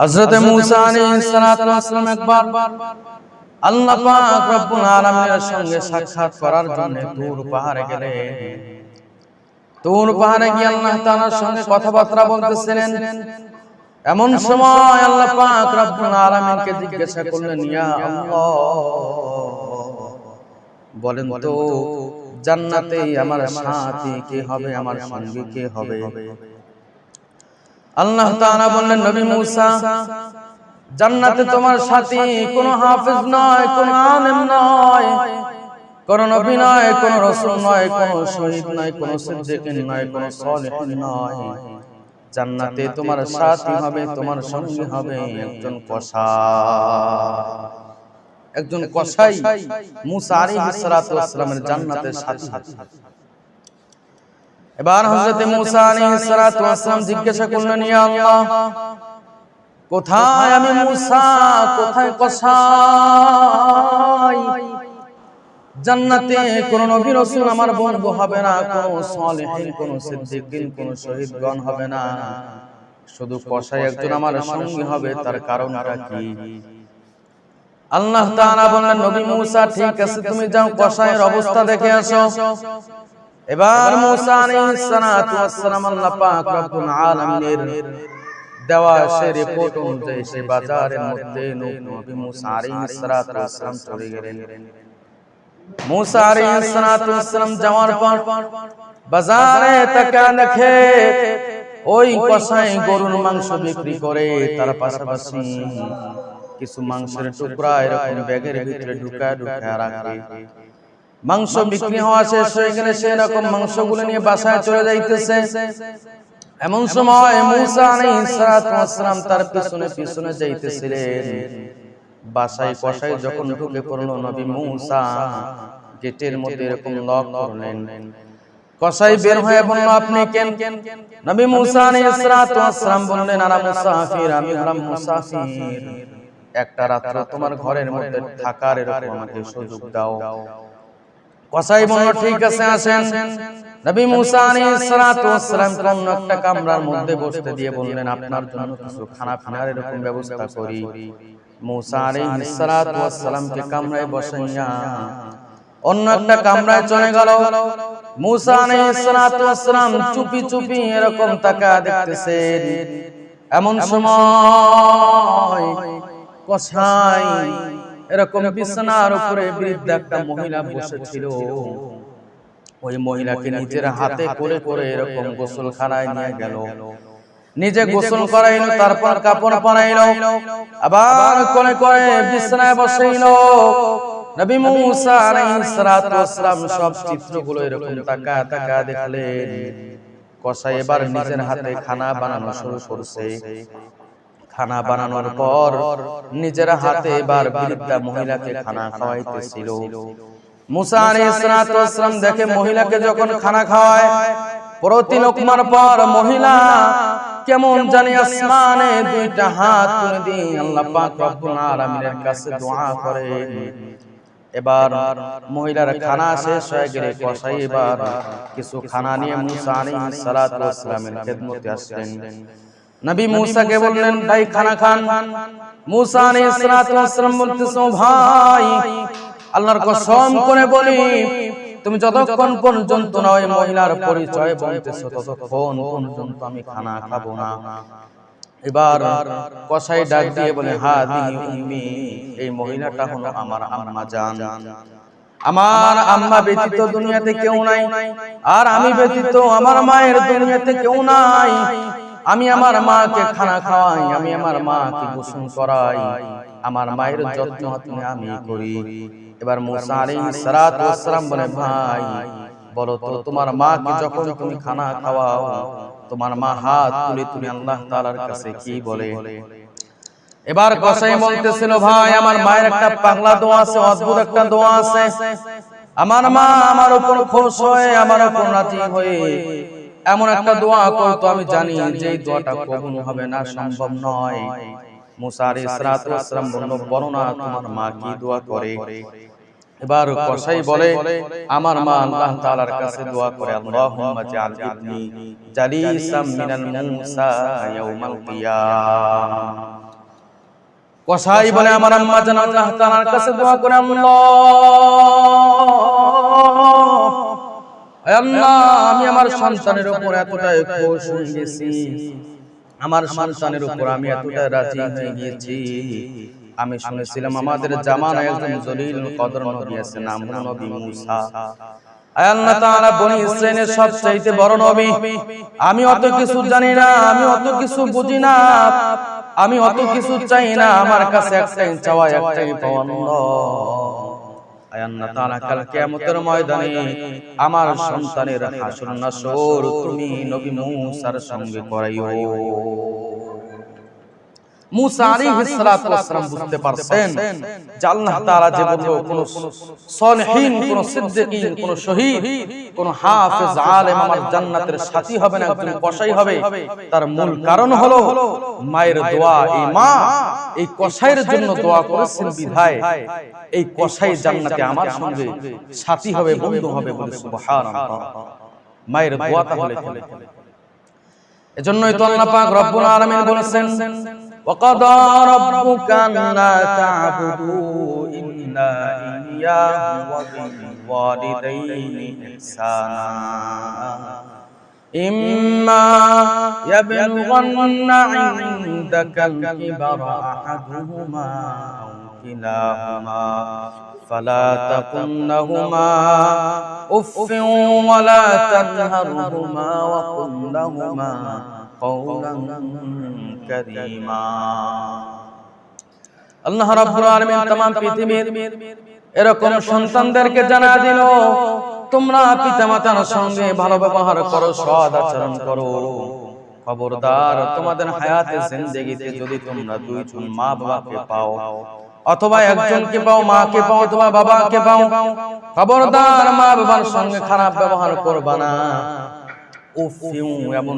হযরত মূসা আলাইহিস সালাতু একবার আল্লাহ পাক রব্বুল আলামিনের সঙ্গে সাক্ষাৎ করার জন্য তুর পাহাড়ে গেলেন। তুর পাহাড়ে গিয়ে আল্লাহ তাআলার সঙ্গে কথাবার্তা বলতেছিলেন। এমন সময় আল্লাহ পাক রব্বুল আলামিনকে জিজ্ঞাসা করলেন ইয়া আল্লাহ। বলেন তো জান্নাতে আমার সাথী কে হবে আমার সঙ্গী কে হবে? আল্লাহ তাআলা বললেন, নবী মূসা, জান্নাতে তোমার সাথী কোনো হাফেজ নয়, কোনো আলেম নয়, কোন নবী নয়, কোন রাসূল নয়, কোন শহীদ নয়, কোন সিদ্দিকিন নয়, কোন সালেহিন নয়। জান্নাতে তোমার সাথী হবে, তোমার সঙ্গী হবে একজন কসা একজন কসাই মুসা ওয়াস সালামের জান্নাতের সাথী। এবার হযরত মুসা আলাইহিস সালাতু ওয়াস জিজ্ঞাসা করলেন ইয়া আল্লাহ কোথায় আমি মুসা? কোথায় কসাই? জান্নাতে কোন নবী রাসূল আমার বন্ধু হবে না কোন সালেহিন কোন সিদ্দিকিন কোন শহীদগণ হবে না। শুধু কসাই একজন আমার সঙ্গী হবে তার কারণটা কি? আল্লাহ তাআলা বললেন নবী মূসা ঠিক আছে তুমি যাও কসাইয়ের অবস্থা দেখে আসো। এবার মূসা আলাইহিস সালাতু ওয়াস সালাম আল্লাহ পাক রব্বুল আলামিনের দেওয়া সে রিপোর্ট অনুযায়ী সে বাজারের মধ্যে নবী মূসা আলাইহিস সালাতু ওয়াস সালাম চলে গেলেন। মূসা আলাইহিস সালাতু ওয়াস সালাম যাওয়ার পর বাজারে তাকা দেখে ওই কসাই গরুর মাংস বিক্রি করে, তার পাশাপাশি কিছু মাংসের টুকরা এরকম ব্যাগের ভিতরে ঢুকা ঢুকা রাখে। মাংস বিক্রি হওয়া শেষ হয়ে গেলে সে এরকম মাংসগুলো নিয়ে বাসায় চলে যাইতেছে। এমন সময় মুসা তার পিছনে পিছনে যাইতেছিলেন। বাসায় কসাই যখন ঢুকে পড়ল, নবী মুসা গেটের মধ্যে এরকম লক করলেন। কসাই বের হয়ে বলল, আপনি কেন? কেন নবী মুসা আলাইহিস সালাতু ওয়াস বললেন আনা মুসাফির, আমি হলাম মুসাফির। একটা রাত্র তোমার ঘরের মধ্যে থাকার এরকম আমাকে সুযোগ দাও। কসাই বলল ঠিক আছে আসেন নবী মুসা আলাইহিস সালাতু ওয়াস সালাম কোন একটা কামরার মধ্যে বসতে দিয়ে বললেন আপনার জন্য কিছু খানা খানার এরকম ব্যবস্থা করি। মুসা আলাইহিস সালাতু ওয়াস সালামকে কামরায় বসাইয়া অন্য একটা কামরায় চলে গেল। মুসা আলাইহিস সালাতু ওয়াস সালাম চুপি চুপি এরকম তাকা দেখতেছেন। এমন সময় কসাই এরকম বিছানার উপরে বৃদ্ধ একটা মহিলা বসেছিল। ওই মহিলাকে নিজের হাতে করে করে এরকম গোসলখানায় নিয়ে গেল। নিজে গোসল করাইলো তারপর কাপড় পরাইলো আবার করে করে বিছানায় বসাইল। নবী মুসা আলাইহিস সালাতু ওয়াস সালাম সব চিত্রগুলো এরকম তাকা তাকা দেখলেন। কসাই এবার নিজের হাতে খানা বানানো শুরু করছে। খানা বানানোর পর নিজের হাতে এবার বৃদ্ধা মহিলাকে খানা খাওয়াইতেছিল। দেখে মহিলাকে যখন খানা খাওয়ায় পর মহিলা, কেমন জানি আসমানে দুইটা হাত তুলে দিয়ে কাছে দোয়া করে এবার মহিলার খানা শেষ হয়ে গেলে এবার কিছু খানা নিয়ে মুসা আলাইহিস খেদমতে আসলেন। নবী মুসাকে বললেন ভাই খানা খান মুসা আলাইহিস সালাতু ওয়াস সালাম বলতেছো ভাই আল্লাহর কসম করে বলি তুমি যতক্ষণ পর্যন্ত না ওই মহিলার পরিচয় বলতেছো ততক্ষণ পর্যন্ত আমি খানা খাব না। এবার কসাই ডাক দিয়ে বলে হা উম্মি এই মহিলাটা হলো আমার আম্মা জান। আমার আম্মা ব্যতীত দুনিয়াতে কেউ নাই। আর আমি ব্যতীত আমার মায়ের দুনিয়াতে কেউ নাই। আমি আমার মাকে খানা খাওয়াই আমি আমার মাকে গোসল করাই। আমার মায়ের যত্ন তুমি আমি করি। এবার মুসা আলাইহিস সালাতু ওয়াস সালাম বলে ভাই বলো তো তোমার মাকে যখন তুমি খানা খাওয়াও তোমার মা হাত তুলে তুমি আল্লাহ তাআলার কাছে কি বলে? এবার কসাই বলতেছিল ভাই আমার মায়ের একটা পাগলা দোয়া আছে অদ্ভুত একটা দোয়া আছে। আমার মা আমার উপর খুশ হয়ে আমার উপর রাজি হয়ে এমন একটা দোয়া করতো আমি জানি যে দোয়াটা কবুল হবে না সম্ভব নয়। মুসা আলাইহিস সালাতু ওয়াস সালাম বলল বর্ণনা তোমার মা কি দোয়া করে? এবার কসাই বলে আমার মা আল্লাহ তাআলার কাছে দোয়া করে আল্লাহুম্মা জাল ইবনি জালিসাম মিনাল মুসা ইয়াউমাল কিয়ামah কসাই বলে আমার আম্মা জান আল্লাহ তাআলার কাছে দোয়া করে আল্লাহ। আল্লাহ আমি আমার সন্তানের উপর এতটাই খুশ হয়ে গেছি। আমার সন্তানের উপর আমি এতটা রাজি হয়ে গিয়েছি আমি শুনেছিলাম আমাদের জামানায় একজন জলিল কদর নবী আছে নাম নবী মুসা। আল্লাহ তাআলা বনি ইসরাইলের সবচাইতে বড় নবী। আমি অত কিছু জানি না আমি অত কিছু বুঝি না। আমি অত কিছু চাই না আমার কাছে একটাই চাওয়া একটাই পাওয়া আমার সন্তানের হাসর সঙ্গে করাইও মুসা যে শহীদ, কোন জান্নাতের সাথী হবে না কসাই হবে। তার মূল কারণ হলো মায়ের দোয়া। এই মা এই কসাইয়ের জন্য দোয়া করেছেন বিধায়। এই কসাই জান্নাতে আমার সঙ্গে সাথী হবে, বন্ধু হবে মায়ের দোয়া তাহলে এজন্যই তো আল্লাহ পাক রব্বুল আলামিন বলেছেন وقضى ربك ألا تعبدوا إلا إياه وبالوالدين إحسانا. إما يبلغن عندك الكبر أحدهما أو كلاهما فلا تقل لهما أف ولا تنهرهما وقل لهما قولا كريما আল্লাহ রাব্বুল আলামিন तमाम পৃথিবীর এরকম সন্তানদেরকে জানা দিল তোমরা পিতামাতার সঙ্গে ভালো ব্যবহার করো সৎ আচরণ করো খবরদার তোমাদের হায়াতে জিন্দেগিতে যদি তোমরা দুইজন মা বাবাকে পাও অথবা একজনকে পাও মাকে পাও অথবা বাবাকে পাও খবরদার মা বাবার সঙ্গে খারাপ ব্যবহার করবা না উফ এমন